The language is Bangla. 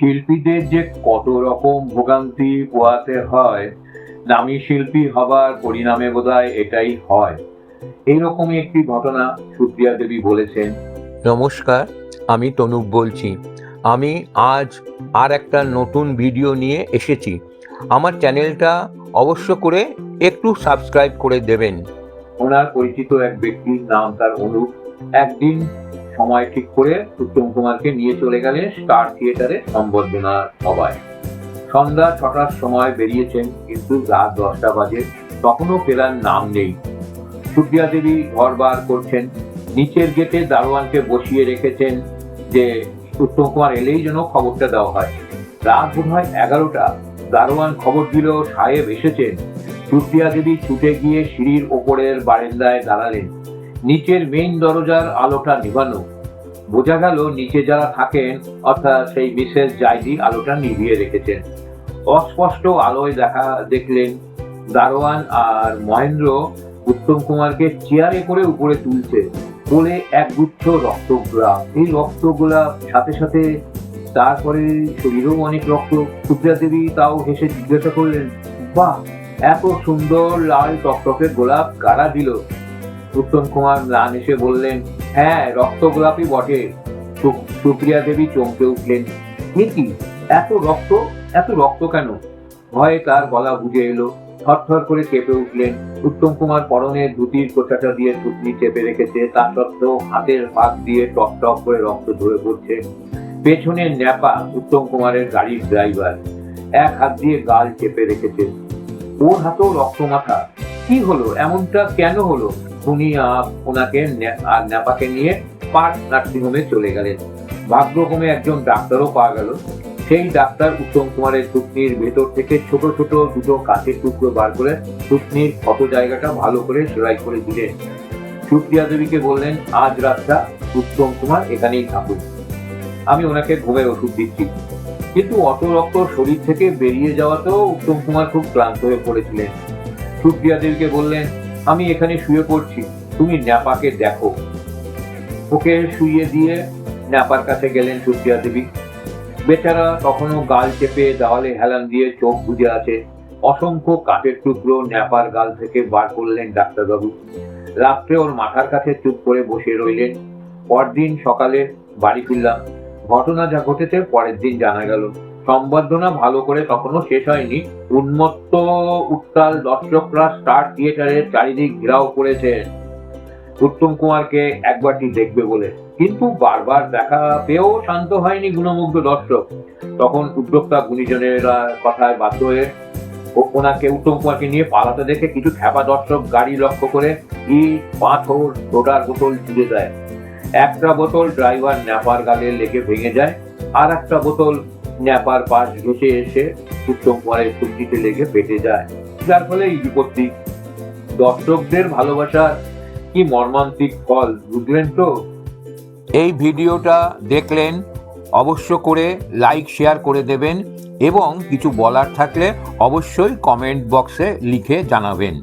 শিল্পীদের যে কত রকম ভোগান্তি পোয়াতে হয় নামী শিল্পী হবার পরিণামে বোধহয় এটাই হয়। এইরকমই একটি ঘটনা সুপ্রিয়া দেবী বলেছেন। নমস্কার আমি তনুপ বলছি। আমি আজ আর একটা নতুন ভিডিও নিয়ে এসেছি। আমার চ্যানেলটা অবশ্য করে একটু সাবস্ক্রাইব করে দেবেন। ওনার পরিচিত এক ব্যক্তির নাম তার অনুপ। একদিন সময় ঠিক করে উত্তম কুমারকে নিয়ে চলে গেলেন স্টার থিয়েটারে সম্বর্ধনা সভায় সন্ধ্যা ছটার সময় বেরিয়েছেন কিন্তু রাত দশটা বাজে, তখনও ফেরার নাম নেই। সুপ্রিয়া দেবী ঘর বার করছেন, নিচের গেটে দারোয়ানকে বসিয়ে রেখেছেন যে উত্তম কুমার এলেই যেন খবরটা দেওয়া হয়। রাত বোধ হয় এগারোটা, দারোয়ান খবর দিল সাহেব এসেছেন। সুপ্রিয়া দেবী ছুটে গিয়ে সিঁড়ির ওপরের বারান্দায় দাঁড়ালেন। নিচের মেইন দরজার আলোটা নিভানো বোঝা গেল নিচে যারা থাকেন, অর্থাৎ সেই মিসেস জাইদি আলোটা নিভিয়ে রেখেছেন। অস্পষ্ট আলোয় দেখা দেখলেন দারোয়ান আর মহেন্দ্র উত্তম কুমারকে চেয়ারে করে উপরে তুলছে, কোলে এক গুচ্ছ এই রক্তগুলা সাথে সাথে তারপরে শরীরেও অনেক রক্ত। সুপ্রিয়া দেবী তাও হেসে জিজ্ঞাসা করলেন, বাহ, এত সুন্দর লাল টকটকে গোলাপ কারা দিল? উত্তম কুমার ম্লান এসে বললেন হ্যাঁ রক্ত গোলাপই বটে। সুপ্রিয়া দেবী চমকে উঠলেন, "এ কি? এত রক্ত? এত রক্ত কেন? ভয়ে তার গলা বুঝে এলো। থরথর করে কেঁপে উঠলেন। উত্তম কুমার পরনে ধুতির কোচাটা দিয়ে থুতনি চেপে রেখেছে। তা সত্ত্বেও হাতের ফাঁক দিয়ে টক টক করে রক্ত ধরে পড়ছে। পেছনে ন্যাপা উত্তম কুমারের গাড়ির ড্রাইভার। এক হাত দিয়ে গাল চেপে রেখেছে। ওর হাতেও রক্ত মাথা কি হলো? এমনটা কেন হলো? উনি ওনাকে আর ন্যাপাকে নিয়ে পার্ক নার্সিংহোমে চলে গেলেন। ভাগ্যক্রমে একজন ডাক্তারও পাওয়া গেল। সেই ডাক্তার উত্তম কুমারের থুতনির ভেতর থেকে ছোট ছোট দুটো কাঁচের টুকরো বার করে থুতনির ক্ষত জায়গাটা ভালো করে সেলাই করে দিলেন। সুপ্রিয়া দেবীকে বললেন, আজ রাতটা উত্তম কুমার এখানেই থাকুন আমি ওনাকে ঘুমের ওষুধ দিচ্ছি। কিন্তু অত রক্ত শরীর থেকে বেরিয়ে যাওয়াতেও উত্তম কুমার খুব ক্লান্ত হয়ে পড়েছিলেন। সুপ্রিয়া দেবীকে বললেন আমি এখানে শুয়ে পড়ছি, তুমি ন্যাপাকে দেখো। ওকে শুইয়ে দিয়ে ন্যাপার কাছে গেলেন সুপ্রিয়া দেবী। বেচারা তখনও গাল চেপে দেওয়ালে হেলান দিয়ে চোখ বুজে আছে। অসংখ্য কাঠের টুকরো ন্যাপার গাল থেকে বার করলেন ডাক্তারবাবু। রাত্রে ওর মাথার কাছে চুপ করে বসে রইলেন। পরদিন সকালে বাড়ি ফিরলাম। ঘটনা যা ঘটেছে পরের দিন জানা গেল। সম্বর্ধনা ভালো করে তখনও শেষ হয়নি। উন্মত্ত উত্তাল দর্শকরা স্টার থিয়েটারের চারিদিক ঘেরাও করেছেন উত্তম কুমারকে একবারটি দেখবে বলে। কিন্তু বারবার দেখা পেয়েও শান্ত হয়নি গুণমুগ্ধ দর্শক। তখন উদ্যোক্তা গুণীজনেরা কথায় বাধ্য হয়ে ওনাকে উত্তম কুমারকে নিয়ে পালাতে দেখে কিছু খ্যাপা দর্শক গাড়ি লক্ষ্য করে ইট পাথর সোডার বোতল ছুঁড়ে দেয় একটা বোতল ড্রাইভার ন্যাপার গালে লেগে ভেঙে যায় আর একটা বোতল ন্যাপার পাশ ঘেসে এসে উত্তম কুমারের কুর্তিতে লেগে পেটে যায়। যার ফলে এই বিপত্তি। দর্শকদের ভালোবাসার কি মর্মান্তিক ফল, বুঝলেন তো? এই ভিডিওটা দেখলেন, অবশ্য করে লাইক, শেয়ার করে দেবেন এবং কিছু বলার থাকলে অবশ্যই কমেন্ট বক্সে লিখে জানাবেন।